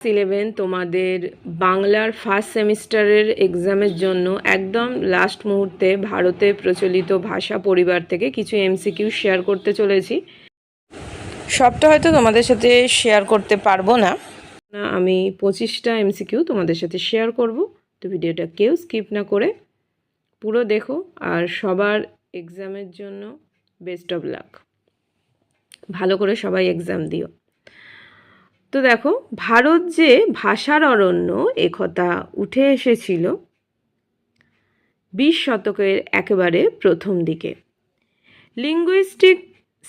Eleven তোমাদের বাংলার first সেমিস্টারের এক্সামের জন্য একদম লাস্ট মুহূর্তে ভারতে প্রচলিত ভাষা পরিবার থেকে কিছু এমসিকিউ শেয়ার করতে চলেছি। সবটা হয়তো তোমাদের সাথে শেয়ার করতে পারব না। না, আমি পঁচিশটা এমসিকিউ তোমাদের সাথে শেয়ার করব। তো ভিডিওটা কেউ স্কিপ না করে পুরো দেখো আর সবার এক্সামের জন্য বেস্ট অফ লাক ভালো করে সবাই এক্সাম দিও। তো দেখো, ভারত যে ভাষার অরণ্য একথা উঠে এসেছিল বিশ শতকের একেবারে প্রথম দিকে। Linguistic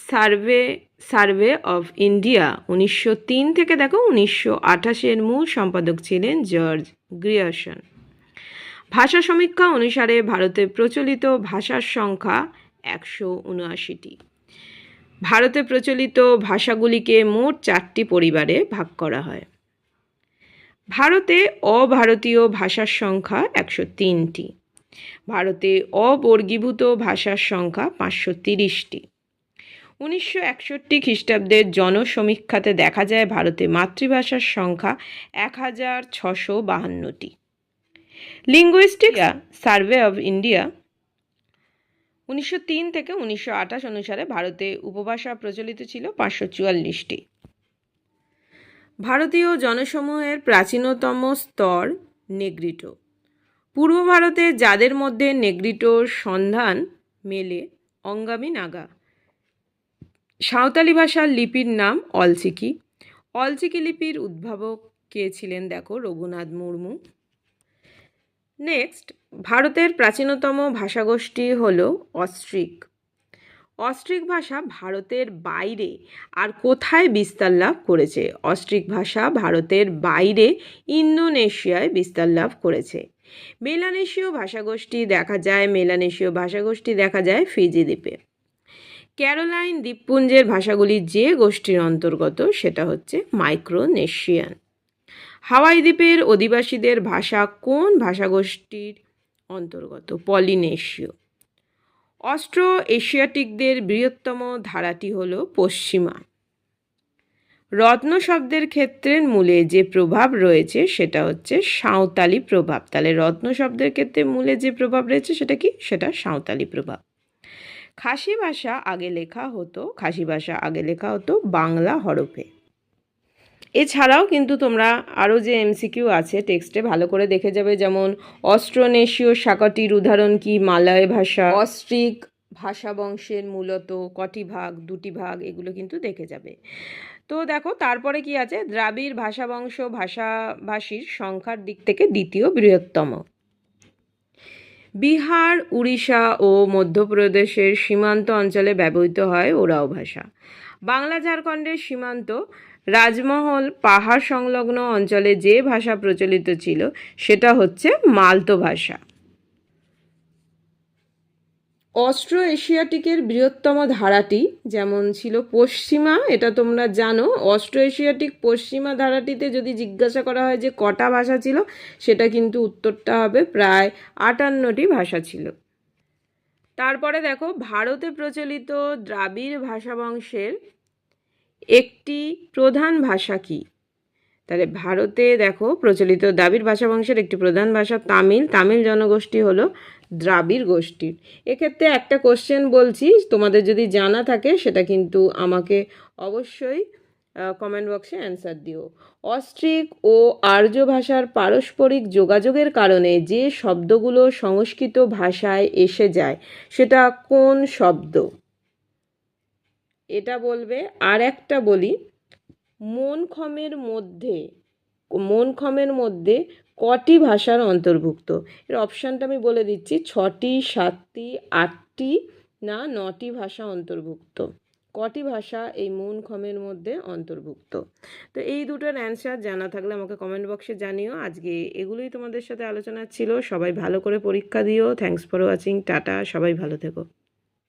survey survey of India উনিশশো তিন থেকে দেখো, উনিশশো আঠাশের মূল সম্পাদক ছিলেন জর্জ গ্রিয়ারসন ভাষা সমীক্ষা অনুসারে ভারতে প্রচলিত ভাষার সংখ্যা একশো উনআশিটি। ভারতে প্রচলিত ভাষাগুলিকে মোট চারটি পরিবারে ভাগ করা হয়। ভারতে অভারতীয় ভাষার সংখ্যা একশো তিনটি। ভারতে অবর্গীভূত ভাষার সংখ্যা পাঁচশো তিরিশটি। উনিশশো একষট্টি খ্রিস্টাব্দের জনসমীক্ষাতে দেখা যায় ভারতে মাতৃভাষার সংখ্যা এক হাজার ছশো বাহান্নটি। লিঙ্গুইস্টিক সার্ভে অব ইন্ডিয়া উনিশশো তিন থেকে উনিশশো আঠাশ অনুসারে ভারতে উপভাষা প্রচলিত ছিল পাঁচশো চুয়াল্লিশটি। ভারতীয় জনসমূহের প্রাচীনতম স্তর নেগ্রিটো। পূর্ব ভারতে যাদের মধ্যে নেগ্রিটোর সন্ধান মেলে অঙ্গামী নাগা। সাঁওতালি ভাষার লিপির নাম অলচিকি। অলচিকি লিপির উদ্ভাবক কে ছিলেন দেখো রঘুনাথ মুর্মু। নেক্সট ভারতের প্রাচীনতম ভাষাগোষ্ঠী হল অস্ট্রিক। অস্ট্রিক ভাষা ভারতের বাইরে আর কোথায় বিস্তার লাভ করেছে? অস্ট্রিক ভাষা ভারতের বাইরে ইন্দোনেশিয়ায় বিস্তার লাভ করেছে। মেলানেশীয় ভাষাগোষ্ঠী দেখা যায়, মেলানেশীয় ভাষাগোষ্ঠী দেখা যায় ফিজি দ্বীপে। ক্যারোলাইন দ্বীপপুঞ্জের ভাষাগুলি যে গোষ্ঠীর অন্তর্গত সেটা হচ্ছে মাইক্রোনেশিয়ান হাওয়াই দ্বীপের অধিবাসীদের ভাষা কোন ভাষাগোষ্ঠীর অন্তর্গত? পলিনেশীয়। অস্ট্রো এশিয়াটিকদের বৃহত্তম ধারাটি হল পশ্চিমা। রত্ন শব্দের ক্ষেত্রের মূলে যে প্রভাব রয়েছে সেটা হচ্ছে সাঁওতালি প্রভাব। তাহলে রত্ন শব্দের ক্ষেত্রে মূলে যে প্রভাব রয়েছে সেটা কি? সেটা সাঁওতালি প্রভাব। খাসি ভাষা আগে লেখা হতো, খাসি ভাষা আগে লেখা হতো বাংলা হরফে। এছাড়াও কিন্তু তোমরা আরও যে এমসিকিউ আছে টেক্সটে ভালো করে দেখে যাবে, যেমন অস্ট্রোনেশীয় শাখাটির উদাহরণ কি, মালয় ভাষা, অস্ট্রিক ভাষা বংশের মূলত কটি ভাগ, দুটি ভাগ, এগুলো কিন্তু দেখে যাবে। তো দেখো, তারপরে কি আছে? দ্রাবিড় ভাষা বংশ ভাষাভাষীর সংখ্যার দিক থেকে দ্বিতীয় বৃহত্তম। বিহার, উড়িষ্যা ও মধ্যপ্রদেশের সীমান্ত অঞ্চলে ব্যবহৃত হয় ওরাও ভাষা। বাংলা ঝাড়খণ্ডের সীমান্ত রাজমহল পাহাড় সংলগ্ন অঞ্চলে যে ভাষা প্রচলিত ছিল, সেটা হচ্ছে মালতো ভাষা। অস্ট্রো এশিয়াটিকের বৃহত্তম ধারাটি যেমন ছিল পশ্চিমা, এটা তোমরা জানো। অস্ট্রো এশিয়াটিক পশ্চিমা ধারাটিতে যদি জিজ্ঞাসা করা হয় যে কটা ভাষা ছিল, সেটা কিন্তু উত্তরটা হবে প্রায় আটান্নটি ভাষা ছিল। তারপরে দেখো, ভারতে প্রচলিত দ্রাবিড় ভাষা বংশের একটি প্রধান ভাষা কি? তাহলে ভারতে দেখো, প্রচলিত দ্রাবিড় ভাষা বংশের একটি প্রধান ভাষা তামিল। তামিল জনগোষ্ঠী হলো দ্রাবিড় গোষ্ঠীর। এক্ষেত্রে একটা কোশ্চেন বলছি, তোমাদের যদি জানা থাকে সেটা কিন্তু আমাকে অবশ্যই কমেন্ট বক্সে অ্যান্সার দিও। অস্ট্রিক ও আর্য ভাষার পারস্পরিক যোগাযোগের কারণে যে শব্দগুলো সংস্কৃত ভাষায় এসে যায়, সেটা কোন শব্দ? এটা বলবে, আর একটা বলি, মন খমের মধ্যে, মন খমের মধ্যে কটি ভাষার অন্তর্ভুক্ত? এর অপশানটা আমি বলে দিচ্ছি, ছটি, সাতটি, আটটি না নটি ভাষা অন্তর্ভুক্ত। কটি ভাষা এই মন খমের মধ্যে অন্তর্ভুক্ত? তো এই দুটোর অ্যান্সার জানা থাকলে আমাকে কমেন্ট বক্সে জানিও। আজকে এগুলোই তোমাদের সাথে আলোচনা ছিল। সবাই ভালো করে পরীক্ষা দিও। Thanks for watching tata. সবাই ভালো থেকো।